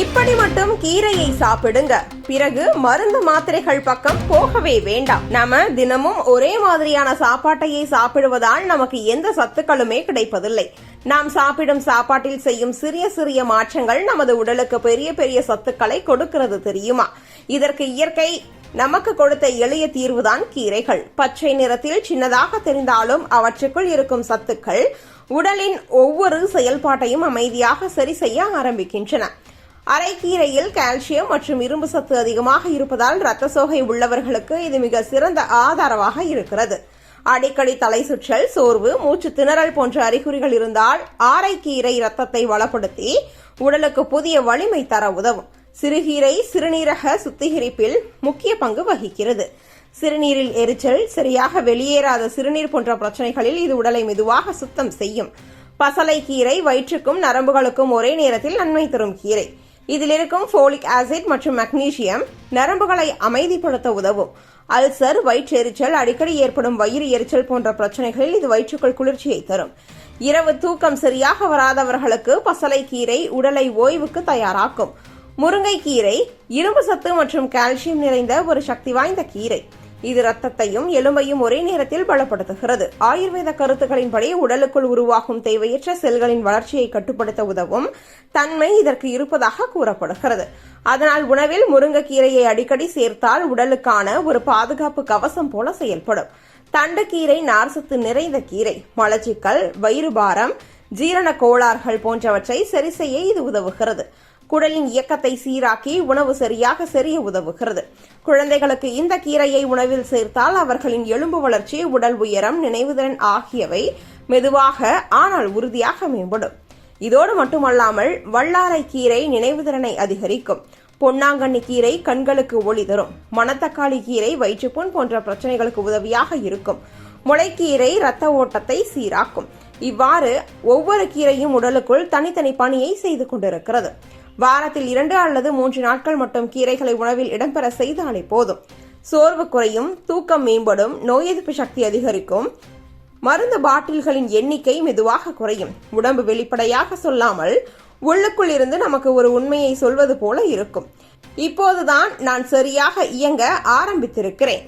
இப்படி மட்டும் கீரையை சாப்பிடுங்க. பிறகு மருந்து மாத்திரைகள் பக்கம் போகவே வேண்டாம். நாம தினமும் ஒரே மாதிரியான சாப்பாட்டையே சாப்பிடுவதால் நமக்கு எந்த சத்துக்களுமே கிடைப்பதில்லை. நாம் சாப்பிடும் சாப்பாட்டில் செய்யும் சிறிய சிறிய மாற்றங்கள் நமது உடலுக்கு பெரிய பெரிய சத்துக்களை கொடுக்கிறது தெரியுமா? இதற்கு இயற்கை நமக்கு கொடுத்த எளிய தீர்வுதான் கீரைகள். பச்சை நிறத்தில் சின்னதாக தெரிந்தாலும் அவற்றுக்குள் இருக்கும் சத்துக்கள் உடலின் ஒவ்வொரு செயல்பாட்டையும் அமைதியாக சரி செய்ய ஆரம்பிக்கின்றன. அரைக்கீரையில் கால்சியம் மற்றும் இரும்பு சத்து அதிகமாக இருப்பதால் இரத்த சோகை உள்ளவர்களுக்கு இது மிக சிறந்த ஆதாரமாக இருக்கிறது. அடிக்கடி தலை சுற்றல் சோர்வு மூச்சு திணறல் போன்ற அறிகுறிகள் இருந்தால் ஆரைக்கீரை இரத்தத்தை வளப்படுத்தி உடலுக்கு புதிய வலிமை தர உதவும். சிறுகீரை சிறுநீரக சுத்திகரிப்பில் முக்கிய பங்கு வகிக்கிறது. சிறுநீரில் எரிச்சல் சரியாக வெளியேறாத சிறுநீர் போன்ற பிரச்சனைகளில் இது உடலை மெதுவாக சுத்தம் செய்யும். பசலை கீரை வயிற்றுக்கும் நரம்புகளுக்கும் ஒரே நேரத்தில் நன்மை தரும் கீரை. இதில் இருக்கும் ஃபோலிக் ஆசிட் மற்றும் மக்னீசியம் நரம்புகளை அமைதிப்படுத்த உதவும். அல்சர் வயிற்றெரிச்சல் அடிக்கடி ஏற்படும் வயிறு எரிச்சல் போன்ற பிரச்சனைகளில் இது வயிற்றுக்குள் குளிர்ச்சியை தரும். இரவு தூக்கம் சரியாக வராதவர்களுக்கு பசலை கீரை உடலை ஓய்வுக்கு தயாராக்கும். முருங்கைக்கீரை இரும்பு சத்து மற்றும் கால்சியம் நிறைந்த ஒரு சக்தி வாய்ந்த கீரை. இது ரத்தத்தையும் எலும்பையும் ஒரே நேரத்தில் பலப்படுத்துகிறது. ஆயுர்வேத கருத்துக்களின்படி உடலுக்குள் உருவாகும் தேவையற்ற செல்களின் வளர்ச்சியை கட்டுப்படுத்த உதவும் தன்மை இதற்கு இருப்பதாக கூறப்படுகிறது. அதனால் உணவில் முருங்கைக்கீரையை அடிக்கடி சேர்த்தால் உடலுக்கான ஒரு பாதுகாப்பு கவசம் போல செயல்படும். தண்டுக்கீரை நார்சத்து நிறைந்த கீரை மலச்சிக்கல் வயிறு பாரம் ஜீரண கோளாறுகள் போன்றவற்றை சரி செய்ய இது உதவுகிறது. குடலின் இயக்கத்தை சீராக்கி உணவு சரியாக செறிய உதவுகிறது. குழந்தைகளுக்கு இந்த கீரையை உணவில் சேர்த்தால் அவர்களின் எலும்பு வளர்ச்சி உடல் உயரம் நினைவுதிறன் ஆகியவை மெதுவாக ஆனால் உறுதியாக மேம்படும். இதோடு மட்டுமல்லாமல் வல்லாரை கீரை நினைவுதிறனை அதிகரிக்கும். பொன்னாங்கண்ணி கீரை கண்களுக்கு ஒளி தரும். மணத்தக்காளி கீரை வயிற்றுப்புண் போன்ற பிரச்சனைகளுக்கு உதவியாக இருக்கும். முளைக்கீரை இரத்த ஓட்டத்தை சீராக்கும். இவ்வாறு ஒவ்வொரு கீரையும் உடலுக்குள் தனித்தனி பணியை செய்து கொண்டிருக்கிறது. வாரத்தில் இரண்டு அல்லது மூன்று நாட்கள் மட்டும் கீரைகளை உணவில் இடம்பெற செய்தாலே போதும். சோர்வு குறையும் தூக்கம் மேம்படும் நோய் எதிர்ப்பு சக்தி அதிகரிக்கும். மருந்து பாட்டில்களின் எண்ணிக்கை மெதுவாக குறையும். உடம்பு வெளிப்படையாக சொல்லாமல் உள்ளுக்குள் இருந்து நமக்கு ஒரு உண்மையை சொல்வது போல இருக்கும். இப்போதுதான் நான் சரியாக இயங்க ஆரம்பித்திருக்கிறேன்.